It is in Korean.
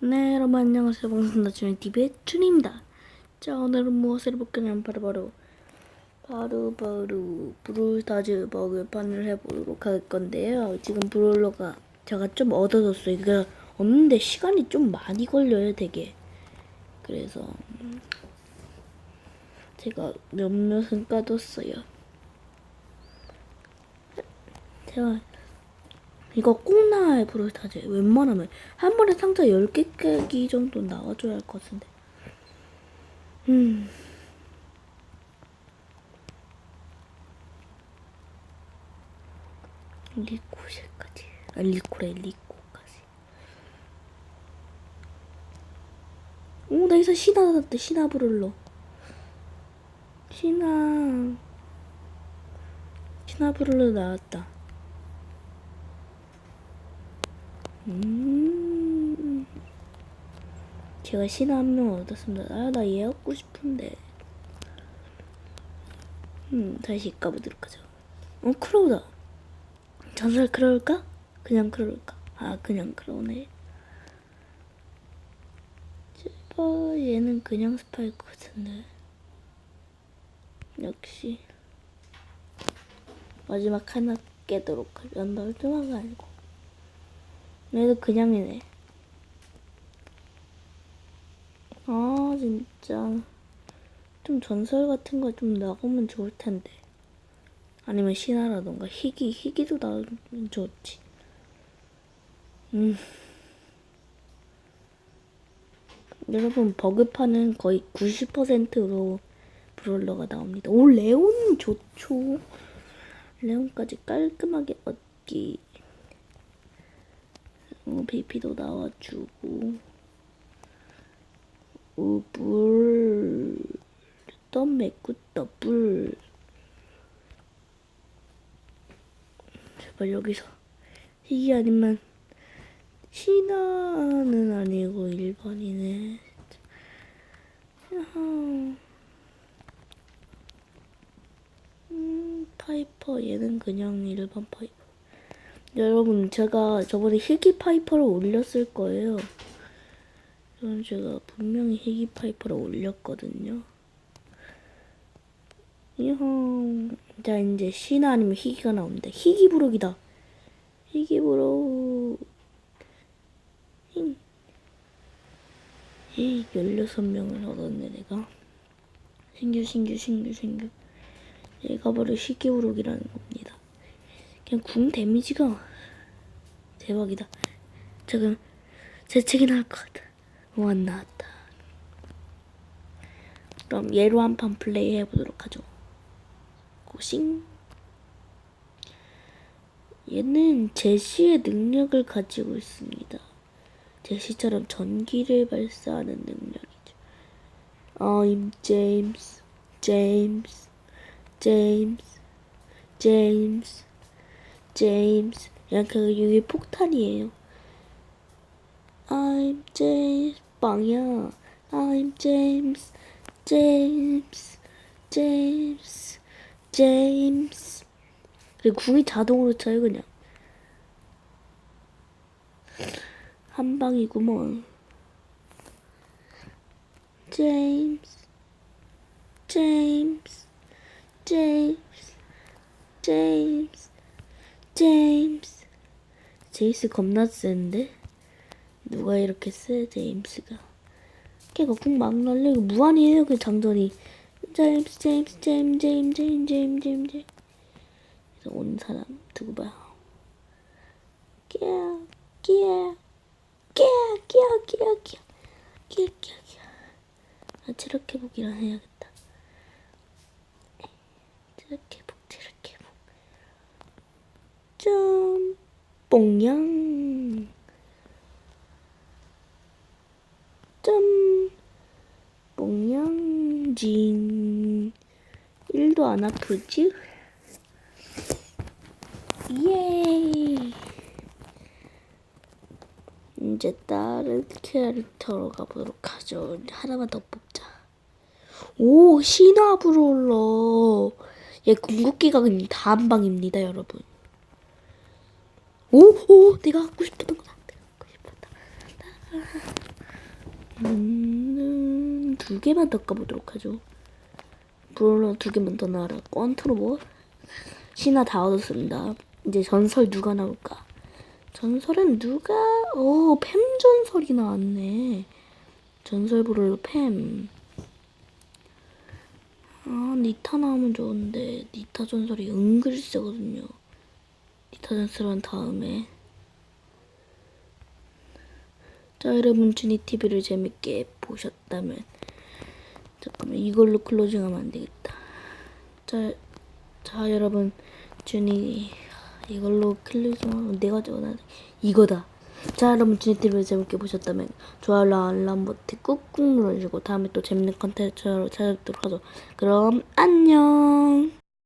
네, 여러분 안녕하세요. 방송다 주는 TV의 준입니다. 자, 오늘은 무엇을 해볼 거냐면 바로 바로 바로 바로 브롤스타즈 버그판을 해보도록 할 건데요. 지금 브롤러가 제가 좀 얻어졌어요. 이거 없는데 시간이 좀 많이 걸려요, 되게. 그래서 음, 제가 몇몇은 까뒀어요. 제가 이거 꼭 나와요, 브롤스타즈. 웬만하면. 한 번에 상자 10개 깨기 정도 나와줘야 할 것 같은데. 음. 리코실까지. 아, 리코래, 리코까지. 오, 나 여기서 신화 나왔다, 신화 브롤러. 신화. 신화 브롤러 나왔다. 음. 제가 신화 한 명 얻었습니다. 아, 나 얘 얻고 싶은데. 음, 다시 까보도록 하죠. 어, 크로우다. 전설 크로울까? 그냥 크로울까? 아, 그냥 크로우네. 제발, 얘는 그냥 스파일 것 같은데. 역시. 마지막 하나 깨도록 하죠. 널드마가 아니고. 얘도 그냥이네. 아, 진짜. 좀 전설 같은 거 좀 나오면 좋을 텐데. 아니면 신화라던가 희귀, 희귀도 나오면 좋지. 음. 여러분, 버그판은 거의 90%로 브롤러가 나옵니다. 오, 레온 좋죠. 레온까지 깔끔하게 얻기. 어, BP도 나와주고. 우불 덤매꾸 더블. 제발 여기서 이게 아니면 신화는 아니고 일반이네. 야하. 음 파이퍼 얘는 그냥 일반 파이퍼 여러분 제가 저번에 희귀 파이퍼를 올렸을 거예요. 저는 제가 분명히 희귀 파이퍼를 올렸거든요. 이형 자 이제 신화 아니면 희귀가 나옵니다. 희귀 부록이다. 희귀 부록 히 16명을 얻었네 내가 신규 신규 신규 신규 얘가 바로 희귀 부록이라는 겁니다. 그냥 궁 데미지가 대박이다. 지금 재채기 나올 것 같아. 와 나왔다. 그럼 얘로 한 판 플레이 해보도록 하죠. 고싱. 얘는 제시의 능력을 가지고 있습니다. 제시처럼 전기를 발사하는 능력이죠. I'm James, James, James, James. 제임스 이렇게 이게 폭탄이에요. I'm James 빵이야. I'm James James James James 그리고 궁이 자동으로 쳐요 그냥 한 방이구먼. James James James James 제임스. 제이스 겁나 센데? 누가 이렇게 세, 제임스가. 걔가 궁막 날리고 무한이에요, 그 장전이. 제임스, 제임스, 제임, 제임, 제임, 제임, 제임, 제임. 그래서 온 사람 두고 봐요. 끼야, 끼야, 끼야, 끼야, 끼야, 끼야, 끼야, 끼야, 끼야. 아, 보기란 해야겠다. 저렇게 보, 저렇게 보. 점 뽕냥. 점 뽕냥 진. 1도 안 아프지? 예. 이제 다른 캐릭터로 가보도록 하죠. 하나만 더 뽑자. 오 신화 브롤러. 얘 궁극기가 그냥 다한 방입니다 여러분 오, 오, 내가 갖고 싶었던 거다. 내가 갖고 싶었다. 음, 두 개만 더 까보도록 하죠. 브롤러 두 개만 더 나와라. 꽝트로 뭐? 신화 다 얻었습니다. 이제 전설 누가 나올까? 전설은 누가? 오, 팸 전설이 나왔네. 전설 브롤러 팸. 아, 니타 나오면 좋은데 니타 전설이 은근 세거든요. 전설은 다음에. 자, 여러분 주니 TV를 재밌게 보셨다면 잠깐만 이걸로 클로징하면 안 되겠다. 자, 자 여러분 준이 이걸로 클로징하면 내가 전화 이거다. 자 여러분 준이 TV를 재밌게 보셨다면 좋아요랑 알람 버튼 꾹꾹 눌러주시고 다음에 또 재밌는 컨텐츠로 찾아뵙도록 하죠. 그럼 안녕.